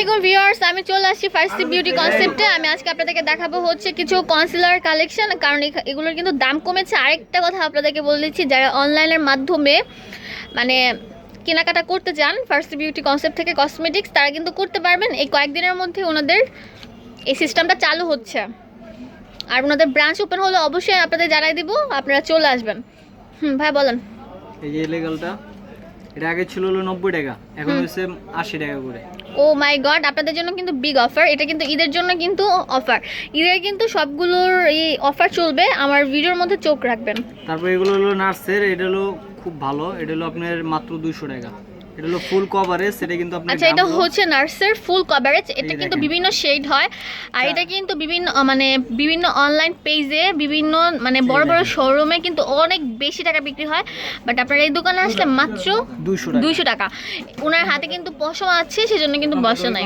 আসসালামাইকুম ভিউয়ার্স আমি চলে আসছি ফার্স্ট বিউটি কনসেপ্টে আমি আজকে আপনাদেরকে দেখাবো হচ্ছে কিছু কনসিলার কালেকশন কারণ এগুলোর কিন্তু দাম কমেছে। আরেকটা কথা আপনাদেরকে বলে দিচ্ছি যারা অনলাইনের মাধ্যমে মানে কেনাকাটা করতে চান ফার্স্ট বিউটি কনসেপ্ট থেকে কসমেটিক্স তারা কিন্তু করতে পারবেন। এই কয়েকদিনের মধ্যে ওনাদের এই সিস্টেমটা চালু হচ্ছে। আর ওনাদের ব্রাঞ্চ ওপেন হলে অবশ্যই আপনাদের জানাই দিব আপনারা চলে আসবেন। হুম ভাই বলেন। এই যে লেগালটা এটা আগে ছিল হলো নব্বই টাকা এখন হচ্ছে আশি টাকা করে। ও মাই গড আপনাদের জন্য কিন্তু বিগ অফার এটা কিন্তু ঈদের জন্য কিন্তু অফার ঈদের কিন্তু সবগুলোর এই অফার চলবে আমার ভিডিওর মধ্যে চোখ রাখবেন। তারপর এগুলো হলো নার্সের এটা হলো খুব ভালো এটা হলো আপনার মাত্র দুইশো টাকা। এটা হলো ফুল কভারেজ সেটা কিন্তু আপনার আচ্ছা এটা হচ্ছে নার্সের ফুল কভারেজ এটা কিন্তু বিভিন্ন শেড হয়। আর এটা কিন্তু বিভিন্ন মানে বিভিন্ন অনলাইন পেজে বিভিন্ন মানে বড় বড়। শোরুমে কিন্তু অনেক বেশি টাকা বিক্রি হয়। বাট আপনার এই দোকানে আসলে মাত্র দুইশো টাকা। ওনার হাতে কিন্তু পশম আছে সেজন্য কিন্তু বসে নাই।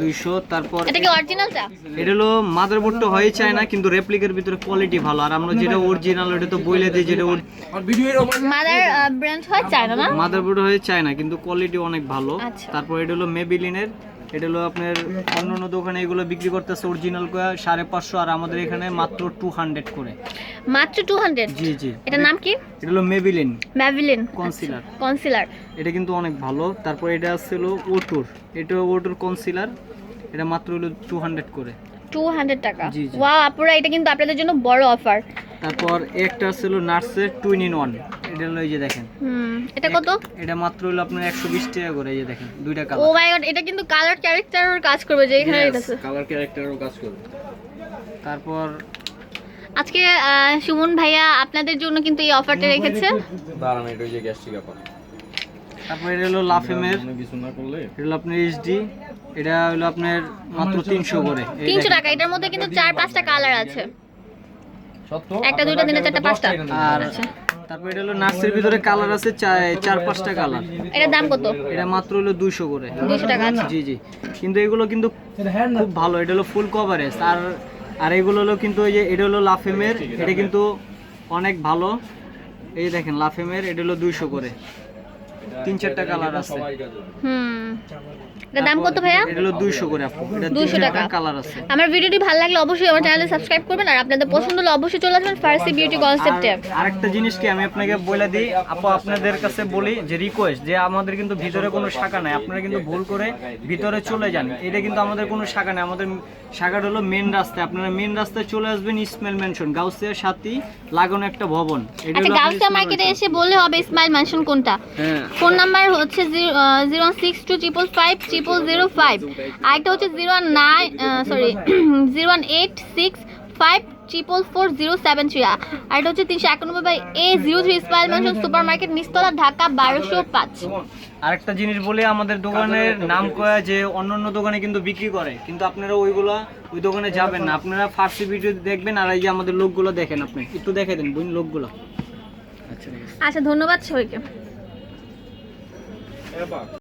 দুইশো তারপর এটা কি অরিজিনালটা এটা হলো মাদারবোর্ডটা হয়ে চায় না কিন্তু রেপ্লিকের ভিতরে কোয়ালিটি ভালো। আর আমরা যেটা অরিজিনাল ওটা তো বইলে দিই যেটা মাদার ব্র্যান্ড হয় চায়না না? মাদারবোর্ড হয়ে চায় না কিন্তু কোয়ালিটি অনেক ভালো। আচ্ছা। তারপর এটা হলো মেবিলিনের এটা হলো আপনার অন্য অন্য দোকানে এগুলো বিক্রি করতেছে অরিজিনাল করে সাড়ে পাঁচশো আর আমাদের এখানে মাত্র টু হান্ড্রেড করে। মাত্র টু হান্ড্রেড জি জি। এটার নাম কি? এটা হলো মেবিলিন ম্যাভিলিন কনসিলার কনসিলার এটা কিন্তু অনেক ভালো। তারপর এটা ছিল ওটুর এটা ওটুর কনসিলার এটা মাত্র হলো টু হান্ড্রেড করে। টু হান্ড্রেড টাকা। ওয়াও আপুরা এটা কিন্তু আপনাদের জন্য বড় অফার তারপর একটা ছিল নার্সের টুইন ইন ওয়ান এটা হলো এই যে দেখেন। হুম এটা কত? এটা মাত্র হলো আপনার একশো বিশ টাকা করে এই যে দেখেন দুইটা ও কালার মাই গড এটা কিন্তু কালার ক্যারেক্টারের কাজ করবে যে এখানে এটা আছে। কালার ক্যারেক্টারও কাজ করবে। তারপর আজকে আহ, সুমন ভাইয়া আপনাদের জন্য কিন্তু এই অফারটা রেখেছে। দাঁড়ান এটা যে গ্যাস্ট্রিক তারপর এটা হলো লাফেমের কিছু না করলে। এটা হলো আপনার এইচডি এটা হলো আপনার মাত্র তিনশো করে। এই তিনশো দেখেন। টাকা এটার মধ্যে কিন্তু চার পাঁচটা কালার আছে। সত্য? একটা, দুইটা, তিনটা, চারটা, পাঁচটা। আর আচ্ছা। তারপর এটা হলো নার্সের ভিতরে কালার আছে চার পাঁচটা কালার এটার দাম কত? এটা মাত্র হলো দুইশো করে। দুশো টাকা জি জি। কিন্তু এগুলো কিন্তু খুব ভালো। এটা হলো ফুল কভারেজ আর আর এগুলো হলো কিন্তু ওই যে এটা হলো লাফেমের এটা কিন্তু অনেক ভালো। এই দেখেন লাফেমের এটা হলো দুইশো করে। তিন চারটা কালার আছে। হুম। দাম কত ভাইয়া? এটা হলো দুইশো করে আপু। এটা 200 টাকা। কালার আছে। আমার ভিডিওটি ভালো লাগলে অবশ্যই আমার চ্যানেলে সাবস্ক্রাইব করবেন আর আপনাদের পছন্দ হলে অবশ্যই চলে আসবেন ফার্সি বিউটি কনসেপ্টে আরেকটা জিনিস কি আমি আপনাকে বলে দিই আপু আপনাদের কাছে বলি যে রিকোয়েস্ট যে আমাদের কিন্তু ভিতরে কোনো শাখা নাই আপনারা কিন্তু ভুল করে ভিতরে চলে যান। এটা কিন্তু আমাদের কোনো শাখা নাই। আমাদের শাখাটা হলো মেন রাস্তায়। আপনারা মেন রাস্তায় চলে আসবেন ইসমাইল মেনশন গাউসিয়ার সাথে লাগানো একটা ভবন। এটা আচ্ছা গাউসিয়া মার্কেটে এসে বললে হবে ইসমাইল ম্যানশন কোনটা? হ্যাঁ ফোন নাম্বার হচ্ছে zero six two triple five triple zero five. আরেকটা হচ্ছে zero one nine sorry zero one eight six five triple four zero seven three. আর এটা হচ্ছে তিনশো একানব্বই by A zero three Ismail mansion super market Nistola Dhaka বারোশো পাঁচ। আরেকটা জিনিস বলে আমাদের দোকানের নাম কয়া যে অন্য অন্য দোকানে কিন্তু বিক্রি করে কিন্তু আপনারা ওইগুলা ওই দোকানে যাবেন না। আপনারা ফার্সি ভিডিও দেখবেন আর এই যে আমাদের লোকগুলো দেখেন আপনি একটু দেখে দেন বুঝলেন লোকগুলো। আচ্ছা আচ্ছা ধন্যবাদ সবাইকে। Еба.